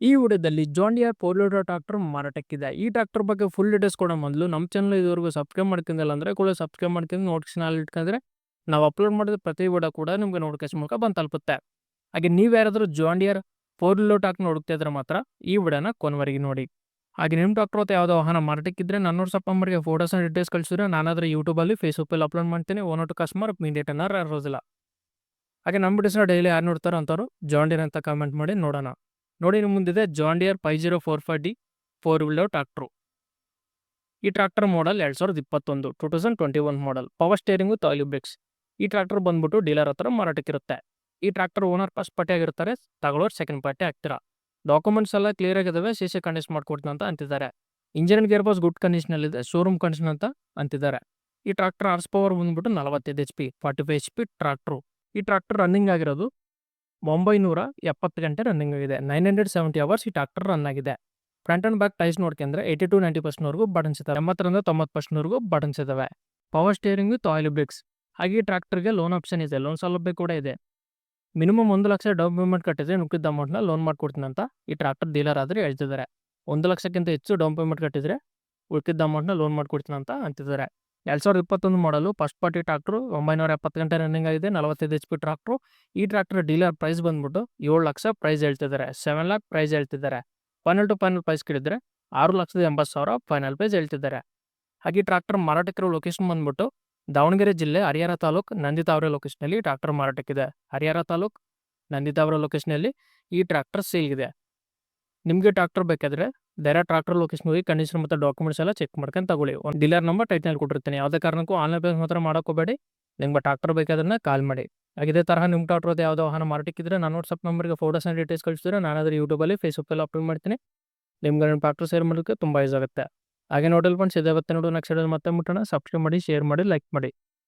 ಈ ವಿಡಿಯೋದಲ್ಲಿ John Deere ಪೋಲೋಡೋ tractor ಮಾರಾಟಕ್ಕಿದೆ. ಈ ಟ್ರಾಕ್ಟರ್ ಬಗ್ಗೆ ಫುಲ್ ಡೀಟೇಲ್ಸ್ ಕೊಡೋ ಮೊದಲು ನಮ್ಮ ಚಾನಲ್ ಇದುವರೆಗೂ ಸಬ್ಸ್ಕ್ರೈಬ್ ಮಾಡ್ಕೊಂಡಿಲ್ಲ ಅಂದರೆ ಕೂಡ ಸಬ್ಸ್ಕ್ರೈಬ್ ಮಾಡ್ಕೊಂಡು ನೋಟಿಫಿಕೇಶನ್ ಇಟ್ಕೊಂಡ್ರೆ ನಾವು ಅಪ್ಲೋಡ್ ಮಾಡಿದ ಪ್ರತಿ ವಿಡಿಯೋ ಕೂಡ ನಿಮಗೆ ನೋಟಿಫಿಕೇಶನ್ ಮೂಲಕ ಬಂದು ತಲುಪುತ್ತೆ. ಹಾಗೆ ನೀವು ಯಾರಾದರೂ ಜಾಂಡಿಯರ್ ಪೋರ್ಲೋ ಟ್ರಾಕ್ಟರ್ ಹುಡುಕ್ತಾ ಇದ್ರೆ ಮಾತ್ರ ಈ ವಿಡಿಯೋನ ಕೊನೆವರೆಗೆ ನೋಡಿ. ಹಾಗೆ ನಿಮ್ಮ ಡಾಕ್ಟರ್ ಅಥವಾ ಯಾವುದೋ ವಾಹನ ಮಾರಾಟಕ್ಕಿದ್ರೆ ನನ್ನ ವಾಟ್ಸಪ್ ನಂಬರ್ಗೆ ಫೋಟೋಸ್ ಡೀಟೇಲ್ಸ್ ಕಳಿಸಿದ್ರೆ ನಾನಾದರೂ ಯೂಟ್ಯೂಬಲ್ಲಿ ಫೇಸ್ಬುಕ್ಕಲ್ಲಿ ಅಪ್ಲೋಡ್ ಮಾಡ್ತೀನಿ. ಓನ್ ಟು ಕಸ್ಟಮರ್ ಇಮಿಡಿಯೇಟ್ ಅನ್ನೋ ಇರೋದಿಲ್ಲ ಹಾಗೆ ನಮ್ಮ ವಿಡಿಯೋಸ್ನ ಡೈಲಿ ಯಾರು ನೋಡ್ತಾರೋ ಅಂಥವ್ರು ಜಾಂಡಿಯರ್ ಅಂತ ಕಮೆಂಟ್ ಮಾಡಿ ನೋಡೋಣ. ನೋಡಿ ನಿಮ್ಮ ಮುಂದಿದೆ. John Deere five zero four five D four wheeler tractor ಈ ಟ್ರಾಕ್ಟರ್ ಮಾಡಲ್ ಎರಡು ಸಾವಿರದ ಇಪ್ಪತ್ತೊಂದು two thousand twenty one model power steering ತಾಯ್ಲು brakes ಈ ಟ್ರಾಕ್ಟರ್ ಬಂದ್ಬಿಟ್ಟು ಡೀಲರ್ ಹತ್ರ ಮಾರಾಟಕ್ಕಿರುತ್ತೆ. ಈ ಟ್ರಾಕ್ಟರ್ ಓನರ್ ಫಸ್ಟ್ ಪಾರ್ಟಿ ಆಗಿರ್ತಾರೆ. ತಗೊಳ್ಳೋರು ಸೆಕೆಂಡ್ ಪಾರ್ಟಿ ಆಗ್ತೀರಾ. ಡಾಕ್ಯುಮೆಂಟ್ಸ್ ಎಲ್ಲ ಕ್ಲಿಯರ್ ಆಗಿದ್ದಾವೆ ಸಿ ಸಿ ಕಂಡೀಷನ್ ಮಾಡ್ಕೊಡ್ತೀನಿ ಅಂತ ಅಂತಿದ್ದಾರೆ. ಇಂಜಿನ್ ಗೇರ್ ಬಾಸ್ ಗುಡ್ ಕಂಡೀಷನಲ್ಲಿದೆ ಶೋರೂಮ್ ಕಂಡೀಷನ್ ಅಂತ ಅಂತಿದ್ದಾರೆ. ಈ ಟ್ರಾಕ್ಟರ್ ಆರ್ಸ್ ಪವರ್ ಬಂದ್ಬಿಟ್ಟು ನಲವತ್ತೈದು H P forty five H P tractor ಈ ಟ್ರಾಕ್ಟರ್ ರನ್ನಿಂಗ್ ಆಗಿರೋದು ಒಂಬೈನೂರ ಎಪ್ಪತ್ತು ಗಂಟೆ ರನ್ನಿಂಗ್ ಆಗಿದೆ. ನೈನ್ ಹಂಡ್ರೆಡ್ ಸೆವೆಂಟಿ ಅವರ್ಸ್ ಈ ಟ್ರಾಕ್ಟರ್ ರನ್ ಆಗಿದೆ. ಫ್ರಂಟ್ ಅಂಡ್ ಬ್ಯಾಕ್ ಟೈಸ್ ನೋಡ್ಕೊಂಡ್ರೆ ಏಯ್ಟಿ ಟು ನೈಂಟಿ ಪರ್ಸೆಂಟ್ವರೆಗೂ ಬಟನ್ಸ್ ಇದಾವೆ ಎಂಬತ್ತರಿಂದ ತೊಂಬತ್ತು ಪರ್ಸೆಂಟ್ವರೆಗೂ ಬಟನ್ಸ್ ಇದ್ದಾವೆ ಪವರ್ ಸ್ಟೇರಿಂಗ್ ಆಯಿಲ್ ಬ್ರೇಕ್ಸ್ ಹಾಗೆ ಈ ಟ್ರಾಕ್ಟರ್ಗೆ ಲೋನ್ ಆಪ್ಷನ್ ಇದೆ. ಲೋನ್ ಸೌಲಭ್ಯ ಕೂಡ ಇದೆ. ಮಿನಿಮಮ್ ಒಂದು ಲಕ್ಷ ಡೌನ್ ಪೇಮೆಂಟ್ ಕಟ್ಟಿದ್ರೆ ನುಕ್ಕಿದ್ದ ಅಮೌಂಟ್ನ ಲೋನ್ ಮಾಡ್ಕೊಡ್ತೀನಿ ಅಂತ ಈ ಟ್ರಾಕ್ಟರ್ ಡೀಲರ್ ಆದರೆ ಹೇಳ್ತಿದ್ದಾರೆ. ಒಂದು ಲಕ್ಷಕ್ಕಿಂತ ಹೆಚ್ಚು ಡೌನ್ ಪೇಮೆಂಟ್ ಕಟ್ಟಿದ್ರೆ ಉಳ್ಕಿದ್ದ ಅಮೌಂಟ್ನ ಲೋನ್ ಮಾಡ್ಕೊಡ್ತೀನಿ ಅಂತ ಅಂತಿದ್ದಾರೆ. ಎರಡು ಸಾವಿರದ ಇಪ್ಪತ್ತೊಂದು ಮಾಡಲು ಫಸ್ಟ್ ಪಾರ್ಟಿ ಟ್ರಾಕ್ಟ್ರು ಒಂಬೈನೂರ ಎಪ್ಪತ್ತು ಗಂಟೆ ರನ್ನಿಂಗ್ ಆಗಿದೆ, ನಲವತ್ತೈದು ಎಚ್ ಪಿ ಟ್ರಾಕ್ಟ್ರು ಈ ಟ್ರಾಕ್ಟರ್ ಡೀಲರ್ ಪ್ರೈಸ್ ಬಂದ್ಬಿಟ್ಟು ಏಳು ಲಕ್ಷ ಪ್ರೈಸ್ ಹೇಳ್ತಿದ್ದಾರೆ ಸೆವೆನ್ ಲ್ಯಾಕ್ ಪ್ರೈಸ್ ಹೇಳ್ತಿದ್ದಾರೆ. ಫೈನಲ್ ಟು ಫೈನಲ್ ಪ್ರೈಸ್ ಕೇಳಿದರೆ ಆರು ಲಕ್ಷದ ಎಂಬತ್ತು ಸಾವಿರ ಫೈನಲ್ ಪ್ರೈಸ್ ಹೇಳ್ತಿದ್ದಾರೆ. ಹಾಗೆ ಟ್ರಾಕ್ಟರ್ ಮಾರಾಟಕ್ಕಿರೋ ಲೊಕೇಶನ್ ಬಂದ್ಬಿಟ್ಟು ದಾವಣಗೆರೆ ಜಿಲ್ಲೆ ಹರಿಹರ ತಾಲೂಕು ನಂದಿತಾವ್ರೆ ಲೊಕೇಶನಲ್ಲಿ ಟ್ರಾಕ್ಟರ್ ಮಾರಾಟಕ್ಕಿದೆ. ಹರಿಹರ ತಾಲೂಕು ನಂದಿತಾವ್ರೆ ಲೊಕೇಶನಲ್ಲಿ ಈ ಟ್ರಾಕ್ಟರ್ ಸೇಲ್ಗಿದೆ ನಿಮಗೆ ಟ್ರಾಕ್ಟರ್ ಬೇಕಾದರೆ ಡೈರೆಕ್ಟ್ ಟ್ರಾಕ್ಟರ್ ಲೊಕೇಶನ್ ಹೋಗಿ ಕಂಡೀಷನ್ ಮತ್ತು ಡಾಕ್ಯುಮೆಂಟ್ಸ್ ಎಲ್ಲ ಚೆಕ್ ಮಾಡ್ಕೊಂಡು ತಗೊಳ್ಳಿ. ಒಂದು ಡೀಲರ್ ನಂಬರ್ ಟೈಟ್ನಲ್ಲಿ ಕೊಟ್ಟಿರ್ತೀನಿ. ಯಾವುದೇ ಕಾರಣಕ್ಕೂ ಆನ್ಲೈನ್ ಪೇಮೆಂಟ್ ಮಾತ್ರ ಮಾಡೋಕೋಬೇಡಿ ನಿಮ್ಗೆ ಟ್ರಾಕ್ಟರ್ ಬೇಕಾದ್ರೆ ಕಾಲ್ ಮಾಡಿ. ಇದೇ ತರಹ ನಿಮ್ಮ ಟ್ರಾಕ್ಟರ್ ಯಾವುದೋ ವಾಹನ ಮಾರಾಟಕ್ಕಿದ್ರೆ ನಾನು ವಾಟ್ಸಪ್ ನಂಬರ್ಗೆ ಫೋಟೋಸ್ ಆ್ಯಂಡ್ ಡೀಟೇಲ್ಸ್ ಕಳಿಸಿದ್ರೆ ಅದರ ಯೂಟ್ಯೂಬಲ್ಲಿ ಫೇಸ್ಬುಕ್ಕಲ್ಲಿ ಅಪ್ಲೋಡ್ ಮಾಡ್ತೀನಿ. ನಿಮ್ಗೆ ನನ್ನ ಟ್ರಾಕ್ಟರ್ ಶೇರ್ ಮಾಡೋಕ್ಕೆ ತುಂಬ ಯೂಸ್ ಆಗುತ್ತೆ. ಹಾಗೆ ನೋಡಲ್ ಫ್ರೆಂಡ್ಸ್ ಇದೇ ನೋಡು. ನೆಕ್ಸ್ಟ್ ಮತ್ತೆ ಮುಟ್ಟೋಣ. ಸಬ್ಸ್ಕ್ರೈಬ್ ಮಾಡಿ ಶೇರ್ ಮಾಡಿ ಲೈಕ್ ಮಾಡಿ.